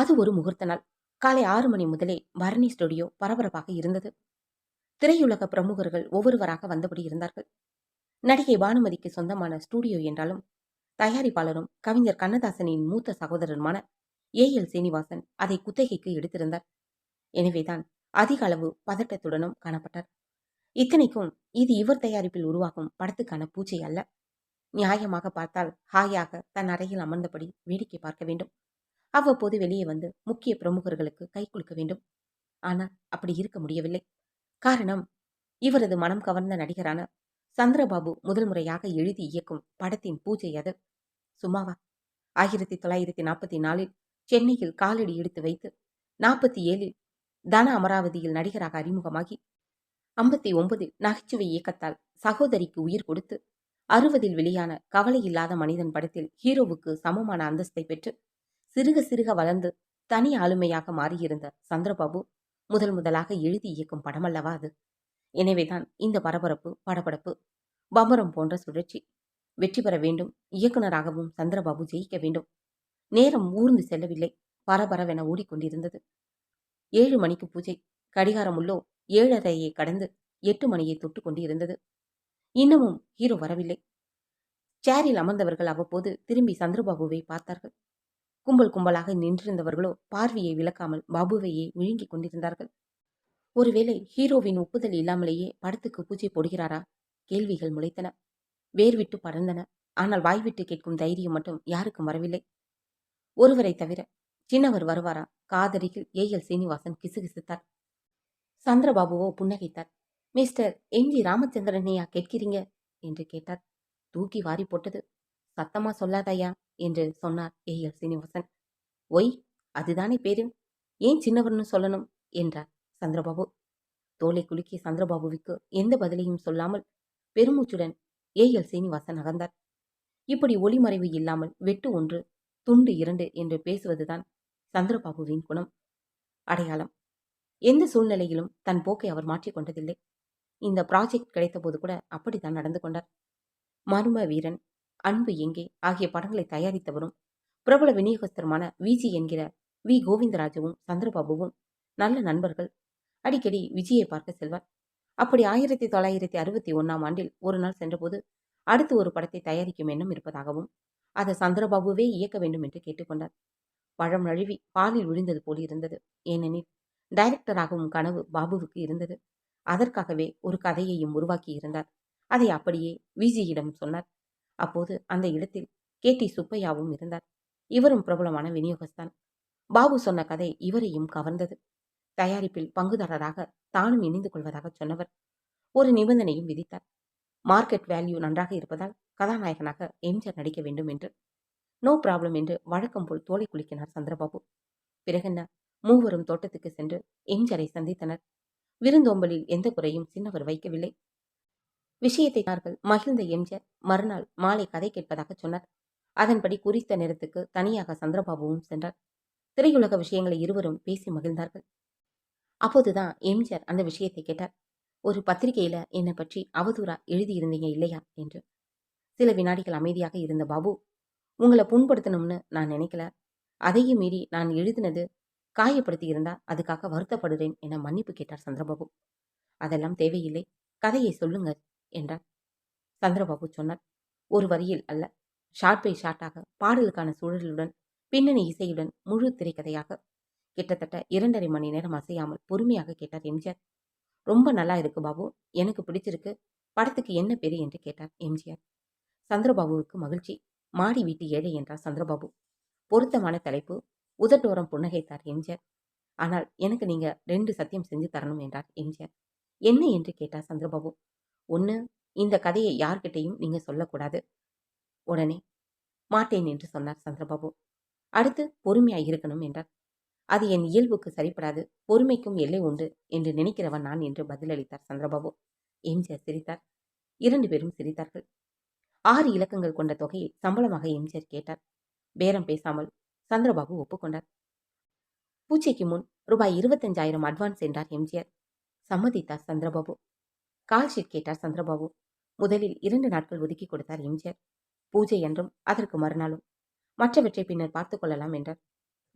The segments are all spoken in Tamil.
அது ஒரு முகூர்த்த நாள். காலை ஆறு மணி முதலே பரணி ஸ்டுடியோ பரபரப்பாக இருந்தது. திரையுலக பிரமுகர்கள் ஒவ்வொருவராக வந்தபடி இருந்தார்கள். நடிகை பானுமதிக்கு சொந்தமான ஸ்டுடியோ என்றாலும் தயாரிப்பாளரும் கவிஞர் கண்ணதாசனின் மூத்த சகோதரருமான ஏ. எல். சீனிவாசன் அதை குத்தகைக்கு எடுத்திருந்தார். எனவேதான் அதிக அளவு பதட்டத்துடனும் காணப்பட்டார். இத்தனைக்கும் இது இவர் தயாரிப்பில் உருவாகும் படத்துக்கான பூஜை அல்ல. நியாயமாக பார்த்தால் ஹாயாக தன் அறையில் அமர்ந்தபடி வேடிக்கை பார்க்க வேண்டும். அவ்வப்போது வெளியே வந்து முக்கிய பிரமுகர்களுக்கு கை குலுக்க வேண்டும். ஆனால் அப்படி இருக்க முடியவில்லை. காரணம் இவரது மனம் கவர்ந்த நடிகரான சந்திரபாபு முதல் முறையாக எழுதி இயக்கும் படத்தின் பூஜை அது. சும்மாவா? ஆயிரத்தி தொள்ளாயிரத்தி நாற்பத்தி நாலில் சென்னையில் காலடி எடுத்து வைத்து நாற்பத்தி ஏழில் தன அமராவதியில் நடிகராக அறிமுகமாகி ஐம்பத்தி ஒன்பதில் நகைச்சுவை இயக்கத்தால் சகோதரிக்கு உயிர் கொடுத்து அறுபதில் வெளியான கவலை இல்லாத மனிதன் படத்தில் ஹீரோவுக்கு சமமான அந்தஸ்தை பெற்று சிறுக சிறுக வளர்ந்து தனி ஆளுமையாக மாறியிருந்த சந்திரபாபு முதல் முதலாக எழுதி இயக்கும் படமல்லவா அது? எனவேதான் இந்த பரபரப்பு படபடப்பு பம்பரம் போன்ற சுழற்சி வெற்றி பெற வேண்டும் இயக்குனராகவும் சந்திரபாபு ஜெயிக்க வேண்டும். நேரம் ஊர்ந்து செல்லவில்லை பரபரவென ஓடிக்கொண்டிருந்தது. ஏழு மணிக்கு பூஜை கடிகாரம் உள்ளோ ஏழரையை கடந்து எட்டு மணியை தொட்டு கொண்டிருந்தது. இன்னமும் ஹீரோ வரவில்லை. சேரில் அமர்ந்தவர்கள் அவ்வப்போது திரும்பி சந்திரபாபுவை பார்த்தார்கள். கும்பல் கும்பலாக நின்றிருந்தவர்களோ பார்வையை விளக்காமல் பாபுவையே விழுங்கிக் கொண்டிருந்தார்கள். ஒருவேளை ஹீரோவின் ஒப்புதல் இல்லாமலேயே படத்துக்கு பூஜை போடுகிறாரா? கேள்விகள் முளைத்தன. வேர்விட்டு படர்ந்தன ஆனால் வாய்விட்டு கேட்கும் தைரியம் மட்டும் யாருக்கும் வரவில்லை. ஒருவரை தவிர சின்னவர் வருவாரா? காதரியில் ஏ. எல். சீனிவாசன் கிசுகிசுத்தார். சந்திரபாபுவோ புன்னகைத்தார். மிஸ்டர் எம் ஜி ராமச்சந்திரனையா கேட்கிறீங்க? என்று கேட்டார். தூக்கி வாரி போட்டது. சத்தமா சொல்லாதயா? என்று சொன்னார் ஏ எல் சீனிவாசன். ஒய் அதுதானே பேரு. ஏன் சின்னவர்னு சொல்லணும்? என்றார் சந்திரபாபு. தோலை குலுக்கிய சந்திரபாபுவுக்கு எந்த பதிலையும் சொல்லாமல் பெருமூச்சுடன் ஏ எல் சீனிவாசன் நகர்ந்தார் இப்படி ஒளிமறைவு இல்லாமல் வெட்டு ஒன்று துண்டு இரண்டு என்று பேசுவதுதான் சந்திரபாபுவின் குணம். அடையாளம். எந்த சூழ்நிலையிலும் தன் போக்கை அவர் மாற்றிக்கொண்டதில்லை இந்த ப்ராஜெக்ட் கிடைத்தபோது கூட அப்படித்தான் நடந்து கொண்டார். மர்ம வீரன் அன்பு எங்கே? ஆகிய படங்களை தயாரித்தவரும் பிரபல விநியோகஸ்தருமான விஜி என்கிற வி. கோவிந்தராஜுவும் சந்திரபாபுவும் நல்ல நண்பர்கள். அடிக்கடி விஜயை பார்க்க செல்வார். அப்படி ஆயிரத்தி தொள்ளாயிரத்தி அறுபத்தி ஒன்னாம் ஆண்டில் ஒரு நாள் சென்றபோது அடுத்து ஒரு படத்தை தயாரிக்கும் எண்ணம் இருப்பதாகவும் அதை சந்திரபாபுவே இயக்க வேண்டும் என்று கேட்டுக்கொண்டார். பழம் நழுவி பாலில் விழுந்தது போல் இருந்தது. ஏனெனில் டைரக்டராகவும் கனவு பாபுவுக்கு இருந்தது. அதற்காகவே ஒரு கதையையும் உருவாக்கி இருந்தார் அதை அப்படியே விஜியிடம் சொன்னார். அப்போது அந்த இடத்தில் கே டி சுப்பையாவும் இருந்தார். இவரும் பிரபலமான விநியோகஸ்தான். பாபு சொன்ன கதை இவரையும் கவர்ந்தது. தயாரிப்பில் பங்குதாரராக தானும் இணைந்து கொள்வதாக சொன்னவர் ஒரு நிபந்தனையும் விதித்தார். மார்க்கெட் வேல்யூ நன்றாக இருப்பதால் கதாநாயகனாக எம்ஜிஆர் நடிக்க வேண்டும் என்று. நோ ப்ராப்ளம் என்று வழக்கம் போல் தோலை குலுக்கினார் சந்திரபாபு. பிறகென்ன மூவரும் தோட்டத்துக்கு சென்று எம்ஜிஆரை சந்தித்தனர். விருந்தோம்பலில் எந்த குறையும் சின்னவர் வைக்கவில்லை. விஷயத்தை தார்கள் மகிழ்ந்த எம்ஜிஆர் மறுநாள் மாலை கதை கேட்பதாக சொன்னார். அதன்படி குறித்த நேரத்துக்கு தனியாக சந்திரபாபுவும் சென்றார். திரையுலக விஷயங்களை இருவரும் பேசி மகிழ்ந்தார்கள். அப்போதுதான் எம்ஜிஆர் அந்த விஷயத்தை கேட்டார். ஒரு பத்திரிகையில என்னை பற்றி அவதூறா எழுதியிருந்தீங்க இல்லையா? என்று. சில வினாடிகள் அமைதியாக இருந்த பாபு உங்களை புண்படுத்தணும்னு நான் நினைக்கல. அதையும் மீறி நான் எழுதினது காயப்படுத்தி இருந்தா அதுக்காக வருத்தப்படுறேன் என மன்னிப்பு கேட்டார் சந்திரபாபு. அதெல்லாம் தேவையில்லை. கதையை சொல்லுங்க என்றார். சந்திரபாபு சொன்னார் ஒரு வரியில் அல்ல ஷார்ட் பை ஷார்ட்டாக பாடலுக்கான சூழலுடன் பின்னணி இசையுடன் முழு திரைக்கதையாக. கிட்டத்தட்ட இரண்டரை மணி நேரம் அசையாமல் பொறுமையாக கேட்டார் எம்ஜிஆர். ரொம்ப நல்லா இருக்கு பாபு எனக்கு பிடிச்சிருக்கு படத்துக்கு என்ன பேரு? என்று கேட்டார் எம்ஜிஆர். சந்திரபாபுவுக்கு மகிழ்ச்சி மாடி வீட்டு ஏழை என்றார் சந்திரபாபு. பொருத்தமான தலைப்பு உதட்டோரம் புன்னகைத்தார் எம்ஜிஆர். ஆனால் எனக்கு நீங்க ரெண்டு சத்தியம் செஞ்சு தரணும் என்றார் எம்ஜிஆர். என்ன? என்று கேட்டார் சந்திரபாபு. ஒன்று இந்த கதையை யார்கிட்டையும் நீங்கள் சொல்லக்கூடாது. உடனே மாட்டேன் என்று சொன்னார் சந்திரபாபு. அடுத்து பொறுமையாக இருக்கணும் என்றார். அது என் இயல்புக்கு சரிப்படாது. பொறுமைக்கும் எல்லை உண்டு என்று நினைக்கிறவன் நான் என்று பதிலளித்தார் சந்திரபாபு. எம்ஜிஆர் சிரித்தார். இரண்டு பேரும் சிரித்தார்கள். ஆறு இலக்கங்கள் கொண்ட தொகையை சம்பளமாக எம்ஜிஆர் கேட்டார். பேரம் பேசாமல் சந்திரபாபு ஒப்புக்கொண்டார். பூச்சைக்கு முன் ரூபாய் இருபத்தஞ்சாயிரம் அட்வான்ஸ் என்றார் எம்ஜிஆர் சம்மதித்தார் சந்திரபாபு. கால் ஷீட் கேட்டார் சந்திரபாபு. முதலில் இரண்டு நாட்கள் ஒதுக்கி கொடுத்தார் எம்ஜிஆர். பூஜை என்றும் அதற்கு மறுநாளும். மற்றவற்றை பின்னர் பார்த்து கொள்ளலாம் என்றார்.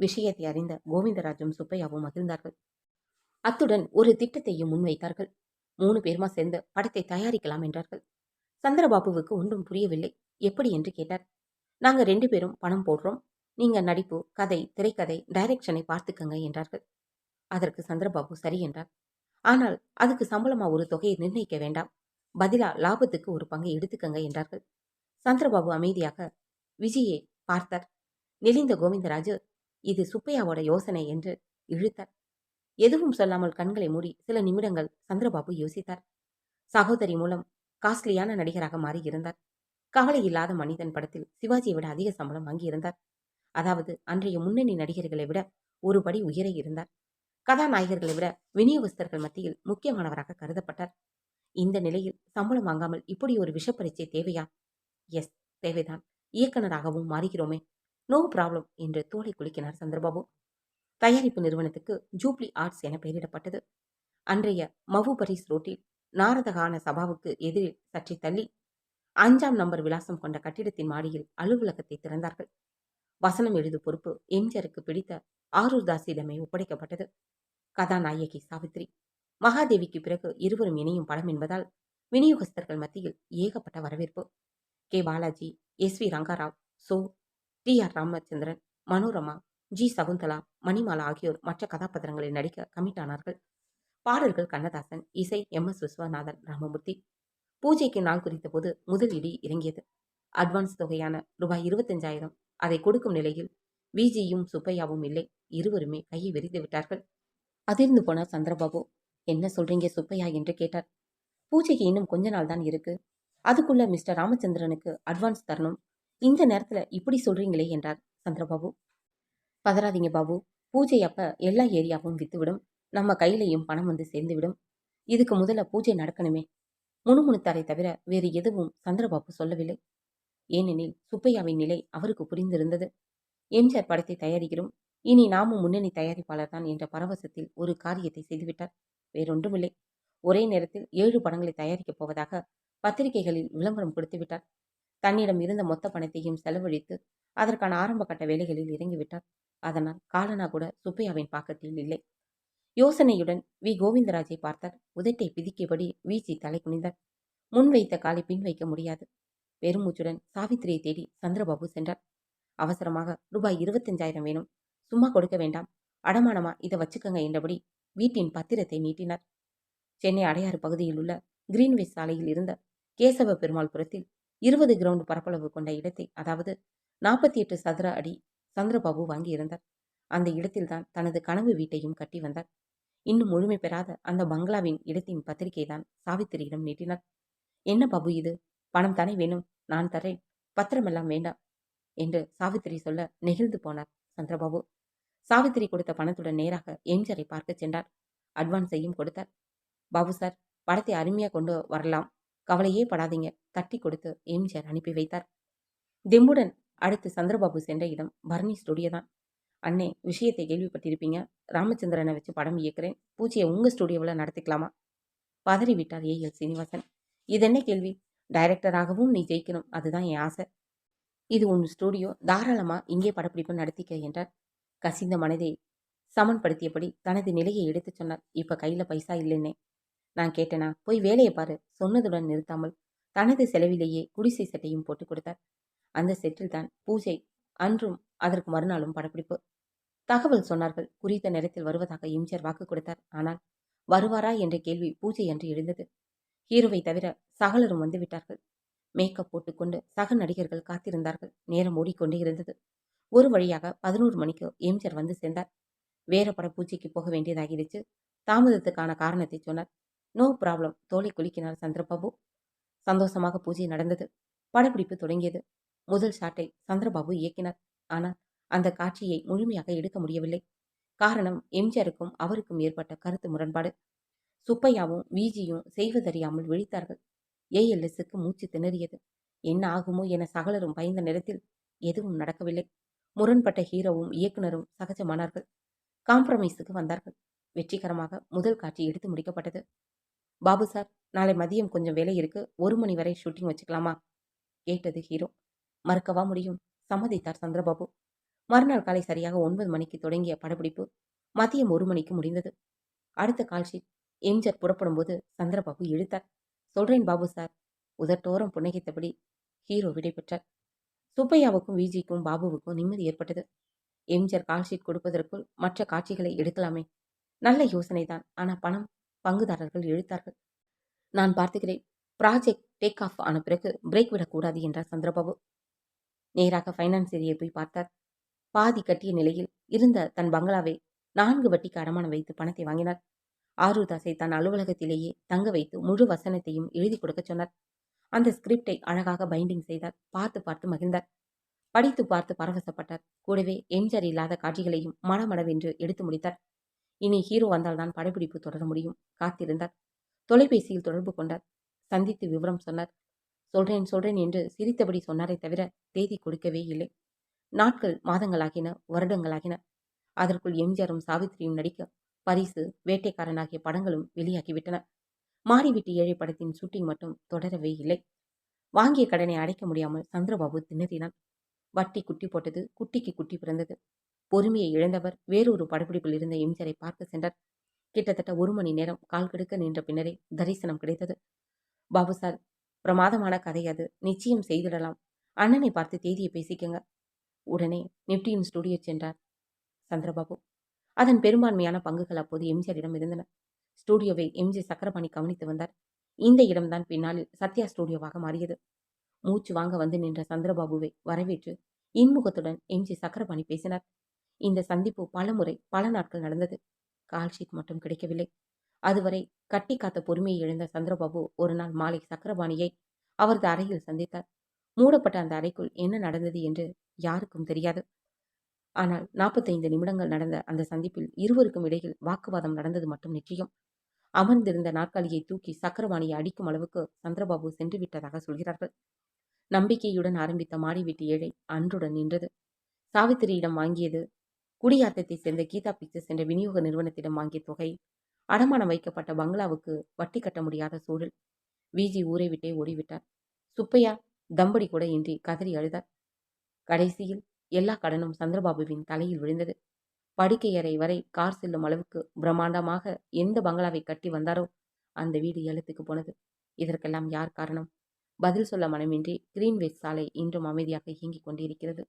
விஷயத்தை அறிந்த கோவிந்தராஜும் சுப்பையாவும் மகிழ்ந்தார்கள். அத்துடன் ஒரு திட்டத்தையும் முன்வைத்தார்கள். மூணு பேருமா சேர்ந்து படத்தை தயாரிக்கலாம் என்றார்கள். சந்திரபாபுவுக்கு ஒன்றும் புரியவில்லை. எப்படி என்று கேட்டார். நாங்க ரெண்டு பேரும் பணம் போடுறோம். நீங்க நடிப்பு கதை திரைக்கதை டைரக்ஷனை பார்த்துக்கங்க என்றார்கள். அதற்கு சந்திரபாபு சரி என்றார். ஆனால் அதுக்கு சம்பளமா ஒரு தொகையை நிர்ணயிக்க வேண்டாம். பதிலா லாபத்துக்கு ஒரு பங்கை எடுத்துக்கங்க என்றார்கள். சந்திரபாபு அமைதியாக விஜயே பார்த்தார். நெளிந்த கோவிந்தராஜு இது சுப்பையாவோட யோசனை என்று இழுத்தார். எதுவும் சொல்லாமல் கண்களை மூடி சில நிமிடங்கள் சந்திரபாபு யோசித்தார். சகோதரி மூலம் காஸ்ட்லியான நடிகராக மாறியிருந்தார். கவலை இல்லாத மனிதன் படத்தில் சிவாஜியை விட அதிக சம்பளம் வாங்கியிருந்தார். அதாவது அன்றைய முன்னணி நடிகர்களை விட ஒரு படி உயர இருந்தார். கதாநாயகர்களை விட விநியோகஸ்தர்கள் மத்தியில் முக்கியமானவராக கருதப்பட்டார். இந்த நிலையில் சம்பளம் வாங்காமல் இப்படி ஒரு விஷப்பரீட்சை தேவையா? எஸ் தேவைதான். இயக்குனராகவும் மாறுகிறோமே. நோ ப்ராப்ளம் என்று தோலை குலுக்கினார் சந்திரபாபு. தயாரிப்பு நிறுவனத்துக்கு ஜூப்ளி ஆர்ட்ஸ் என பெயரிடப்பட்டது. அன்றைய மவுபரிஸ் ரோட்டில் நாரதகான சபாவுக்கு எதிரில் சற்றே தள்ளி அஞ்சாம் நம்பர் விலாசம் கொண்ட கட்டிடத்தின் மாடியில் அலுவலகத்தை திறந்தார்கள். வசனம் எழுது பொறுப்பு எம்ஜிஆருக்கு பிடித்த ஆரூர் தாசியிடமே ஒப்படைக்கப்பட்டது. கதாநாயகி சாவித்ரி. மகாதேவிக்கு பிறகு இருவரும் இணையும் படம் என்பதால் விநியோகஸ்தர்கள் மத்தியில் ஏகப்பட்ட வரவேற்பு. K. Balaji S. V. Rangarao Cho. T. R. Ramachandran Manorama G. Sakunthala Manimala ஆகியோர் மற்ற கதாபாத்திரங்களில் நடிக்க கமிட் ஆனார்கள். பாடல்கள் கண்ணதாசன் இசை எம். எஸ். விஸ்வநாதன் ராமமூர்த்தி. பூஜைக்கு நாள் குறித்த போது முதல் இடி இறங்கியது. அட்வான்ஸ் தொகையான ரூபாய் இருபத்தஞ்சாயிரம் அதை கொடுக்கும் நிலையில் விஜியும் சுப்பையாவும் இல்லை. இருவருமே கையை விரித்து விட்டார்கள். அதிர்ந்து போனார் சந்திரபாபு. என்ன சொல்றீங்க சுப்பையா என்று கேட்டார். பூஜைக்கு இன்னும் கொஞ்ச நாள் தான் இருக்கு. அதுக்குள்ள மிஸ்டர் ராமச்சந்திரனுக்கு அட்வான்ஸ் தரணும். இந்த நேரத்துல இப்படி சொல்றீங்களே என்றார் சந்திரபாபு. பதறாதீங்க பாபு. பூஜை அப்ப எல்லா ஏரியாவும் வித்துவிடும். நம்ம கையிலையும் பணம் வந்து சேர்ந்துவிடும். இதுக்கு முதல்ல பூஜை நடக்கணுமே. முணுமுணுத்தாரை தவிர வேறு எதுவும் சந்திரபாபு சொல்லவில்லை. ஏனெனில் சுப்பையாவின் நிலை அவருக்கு புரிந்திருந்தது. எம்ஜிஆர் படத்தை தயாரிக்கிறோம். இனி நாமும் முன்னணி தயாரிப்பாளர் தான் என்ற பரவசத்தில் ஒரு காரியத்தை செய்துவிட்டார். வேறொன்றுமில்லை. ஒரே நேரத்தில் ஏழு படங்களை தயாரிக்கப் போவதாக பத்திரிகைகளில் விளம்பரம் கொடுத்துவிட்டார். தன்னிடம் இருந்த மொத்த பணத்தையும் செலவழித்து அதற்கான ஆரம்ப கட்ட வேலைகளில் இறங்கிவிட்டார். அதனால் காலனா கூட சுப்பையாவின் பாக்கத்தில் இல்லை. யோசனையுடன் வி. கோவிந்தராஜை பார்த்தார். உதட்டை பிதிக்கியபடி வீசி தலை குனிந்தார். முன் வைத்த காலை பின் வைக்க முடியாது. பெருமூச்சுடன் சாவித்திரியை தேடி சந்திரபாபு சென்றார். அவசரமாக ரூபாய் இருபத்தஞ்சாயிரம் வேணும். சும்மா கொடுக்க வேண்டாம். அடமானமா இதை வச்சுக்கங்க என்றபடி வீட்டின் பத்திரத்தை நீட்டினார். சென்னை அடையாறு பகுதியில் உள்ள கிரீன்வே சாலையில் இருந்த கேசவ பெருமாள் புறத்தில் இருபது கிரவுண்ட் பரப்பளவு கொண்ட இடத்தை அதாவது நாற்பத்தி எட்டு சதுர அடி சந்திரபாபு வாங்கியிருந்தார். அந்த இடத்தில்தான் தனது கனவு வீட்டையும் கட்டி வந்தார். இன்னும் முழுமை பெறாத அந்த பங்களாவின் இடத்தின் பத்திரிகை தான் சாவித்திரியிடம் நீட்டினார். என்ன பாபு இது? பணம் தானே வேணும் நான் தரேன் பத்திரமெல்லாம் வேண்டாம் என்று சாவித்திரி சொல்ல நெகிழ்ந்து போனார் சந்திரபாபு. சாவித்திரி கொடுத்த பணத்துடன் நேராக எம்ஜரை பார்க்க சென்றார். அட்வான்ஸையும் கொடுத்தார். பாபு சார் படத்தை அருமையா கொண்டு வரலாம். கவலையே படாதீங்க தட்டி கொடுத்து எம்ஜிஆர் அனுப்பி வைத்தார். தெம்புடன் அடுத்து சந்திரபாபு சென்ற இடம் பரணி ஸ்டுடியோ தான். அண்ணே விஷயத்தை கேள்விப்பட்டிருப்பீங்க. ராமச்சந்திரனை வச்சு படம் இயக்குறேன். பூஜையை உங்க ஸ்டுடியோவில் நடத்திக்கலாமா? பதறி விட்டார் ஏ எல் சீனிவாசன். இது என்ன கேள்வி? டைரக்டராகவும் நீ ஜெயிக்கணும். அதுதான் என் ஆசை. இது உன் ஸ்டுடியோ. தாராளமாக இங்கே படப்பிடிப்பு நடத்திக்க என்றார். கசிந்த மனதை சமன்படுத்தியபடி தனது நிலையை எடுத்துச் சொன்னார். இப்போ கையில் பைசா இல்லைன்னே. நான் கேட்டேனா? போய் வேலையை பாரு. சொன்னதுடன் நிறுத்தாமல் தனது செலவிலேயே குடிசை சட்டையும் போட்டு கொடுத்தார். அந்த செட்டில் தான் பூஜை அன்றும் அதற்கு மறுநாளும் படப்பிடிப்பு. தகவல் சொன்னார்கள். குறித்த நேரத்தில் வருவதாக எம்ஜிஆர் வாக்கு கொடுத்தார். ஆனால் வருவாரா? என்ற கேள்வி பூஜை என்று எழுந்தது. ஹீரோவை தவிர சகலரும் வந்து விட்டார்கள். மேக்கப் போட்டுக்கொண்டு சக நடிகர்கள் காத்திருந்தார்கள். நேரம் ஓடிக்கொண்டே இருந்தது. ஒரு வழியாக பதினோரு மணிக்கு எம்ஜிஆர் வந்து சேர்ந்தார். வேற பட பூஜைக்கு போக வேண்டியதாகிடுச்சு. தாமதத்துக்கான காரணத்தை சொன்னார். நோ ப்ராப்ளம் தோலை குலுக்கினார் சந்திரபாபு. சந்தோஷமாக பூஜை நடந்தது. படப்பிடிப்பு தொடங்கியது. முதல் ஷாட்டை சந்திரபாபு இயக்கினார். ஆனால் அந்த காட்சியை முழுமையாக எடுக்க முடியவில்லை. காரணம் எம்ஜிஆருக்கும் அவருக்கும் ஏற்பட்ட கருத்து முரண்பாடு. சுப்பையாவும் விஜியும் செய்வதறியாமல் விழித்தார்கள். ஏஎல்எஸ்க்கு மூச்சு திணறியது. என்ன ஆகுமோ என சகலரும் பயந்த நேரத்தில் எதுவும் நடக்கவில்லை. முரண்பட்ட ஹீரோவும் இயக்குனரும் சகஜமானார்கள். காம்ப்ரமைஸுக்கு வந்தார்கள். வெற்றிகரமாக முதல் காட்சி எடுத்து முடிக்கப்பட்டது. பாபு சார் நாளை மதியம் கொஞ்சம் வேலை இருக்கு. ஒரு மணி வரை ஷூட்டிங் வச்சுக்கலாமா? கேட்டது ஹீரோ. மறுக்கவா முடியும்? சம்மதித்தார் சந்திரபாபு. மறுநாள் காலை சரியாக ஒன்பது மணிக்கு தொடங்கிய படப்பிடிப்பு மதியம் ஒரு மணிக்கு முடிந்தது. அடுத்த கால் ஷீட் புறப்படும் புறப்படும்போது சந்திரபாபு இழுத்தார் சொல்றேன் பாபு சார். உதட்டோரம் புன்னகைத்தபடி ஹீரோ விடைபெற்றார் சுப்பையாவுக்கும் விஜிக்கும் பாபுவுக்கும் நிம்மதி ஏற்பட்டது. எம்ஜிஆர் கால்ஷீட் கொடுப்பதற்குள் மற்ற காட்சிகளை எடுக்கலாமே. நல்ல யோசனைதான். ஆனால் பணம் பங்குதாரர்கள் இழுத்தார்கள் நான் பார்த்துக்கிறேன். ப்ராஜெக்ட் டேக் ஆஃப் ஆன பிறகு பிரேக் விடக்கூடாது என்றார் சந்திரபாபு. நேராக ஃபைனான்ஸ் ஏரியை போய் பார்த்தார். பாதி கட்டிய நிலையில் இருந்த தன் பங்களாவை நான்கு வட்டிக்கு அடமானம் வைத்து பணத்தை வாங்கினார். ஆரூதாஸை தன் அலுவலகத்திலேயே தங்க வைத்து முழு வசனத்தையும் எழுதி கொடுக்க சொன்னார். அந்த ஸ்கிரிப்டை அழகாக பைண்டிங் செய்தார். பார்த்து பார்த்து மகிழ்ந்தார். படித்து பார்த்து பரவசப்பட்டார். கூடவே எம்ஜர் இல்லாத காட்சிகளையும் மடமடவென்று எடுத்து முடித்தார். இனி ஹீரோ வந்தால்தான் படப்பிடிப்பு தொடர முடியும். காத்திருந்தார். தொலைபேசியில் தொடர்பு கொண்டார். சந்தித்து விவரம் சொன்னார். சொல்றேன் சொல்றேன் என்று சிரித்தபடி சொன்னாரே தவிர தேதி கொடுக்கவே இல்லை. நாட்கள் மாதங்களாகின வருடங்களாகின. அதற்குள் எம்ஜிஆரும் சாவித்திரியும் நடிக்க பரிசு வேட்டைக்காரன் ஆகிய படங்களும் வெளியாகிவிட்டன. மாறிவிட்டு ஏழை படத்தின் ஷூட்டிங் மட்டும் தொடரவே இல்லை. வாங்கிய கடனை அடைக்க முடியாமல் சந்திரபாபு திணறினான். வட்டி குட்டி போட்டது குட்டிக்கு குட்டி பிறந்தது. பொறுமையை இழந்தவர் வேறொரு படப்பிடிப்பில் இருந்த எம்ஜரை பார்க்க சென்றார். கிட்டத்தட்ட ஒரு மணி நேரம் கால் கெடுக்க நின்ற பின்னரே தரிசனம் கிடைத்தது. பாபு சார் பிரமாதமான கதை அது. நிச்சயம் செய்திடலாம். அண்ணனை பார்த்து தேதியை பேசிக்கங்க. உடனே நிப்டியின் ஸ்டுடியோ சென்றார் சந்திரபாபு. அதன் பெரும்பான்மையான பங்குகள் அப்போது எம்ஜிஆரிடம் இருந்தன. ஸ்டூடியோவை எம்ஜி சக்கரபாணி கவனித்து வந்தார். இந்த இடம்தான் பின்னாளில் சத்யா ஸ்டூடியோவாக மாறியது. மூச்சு வாங்க வந்து நின்ற சந்திரபாபுவை வரவேற்று இன்முகத்துடன் எம்ஜி சக்கரபாணி பேசினார். இந்த சந்திப்பு பல முறை பல நாட்கள் நடந்தது. கால்ஷீட் மட்டும் கிடைக்கவில்லை. அதுவரை கட்டி காத்த பொறுமையை இழந்த சந்திரபாபு ஒரு நாள் மாலை சக்கரபாணியை அவரது அறையில் சந்தித்தார். மூடப்பட்ட அந்த அறைக்குள் என்ன நடந்தது என்று யாருக்கும் தெரியாது. ஆனால் நாற்பத்தைந்து நிமிடங்கள் நடந்த அந்த சந்திப்பில் இருவருக்கும் இடையில் வாக்குவாதம் நடந்தது மட்டும் நிச்சயம். அமர்ந்திருந்த நாற்காலியை தூக்கி சக்கரவாணியை அடிக்கும் அளவுக்கு சந்திரபாபு சென்று விட்டதாக சொல்கிறார்கள். நம்பிக்கையுடன் ஆரம்பித்த மாடி வீட்டு ஏழை அன்றுடன் நின்றது. சாவித்திரியிடம் வாங்கியது குடியாத்தத்தை சேர்ந்த கீதா பிக்சர்ஸ் என்ற விநியோக நிறுவனத்திடம் வாங்கிய தொகை அடமானம் வைக்கப்பட்ட பங்களாவுக்கு வட்டி கட்ட முடியாத சூழல். விஜி ஊரை விட்டே ஓடிவிட்டார். சுப்பையா தம்படி கூட இன்றி கதறி அழுதார். கடைசியில் எல்லா கடனும் சந்திரபாபுவின் தலையில் விழுந்தது. படுக்கையறை வரை கார் செல்லும் அளவுக்கு பிரம்மாண்டமாக எந்த பங்களாவை கட்டி வந்தாரோ அந்த வீடு எழுத்துக்கு போனது. இதற்கெல்லாம் யார் காரணம்? பதில் சொல்ல மனமின்றி கிரீன்வேஸ் சாலை இன்றும் அமைதியாக இயங்கிக் கொண்டிருக்கிறது.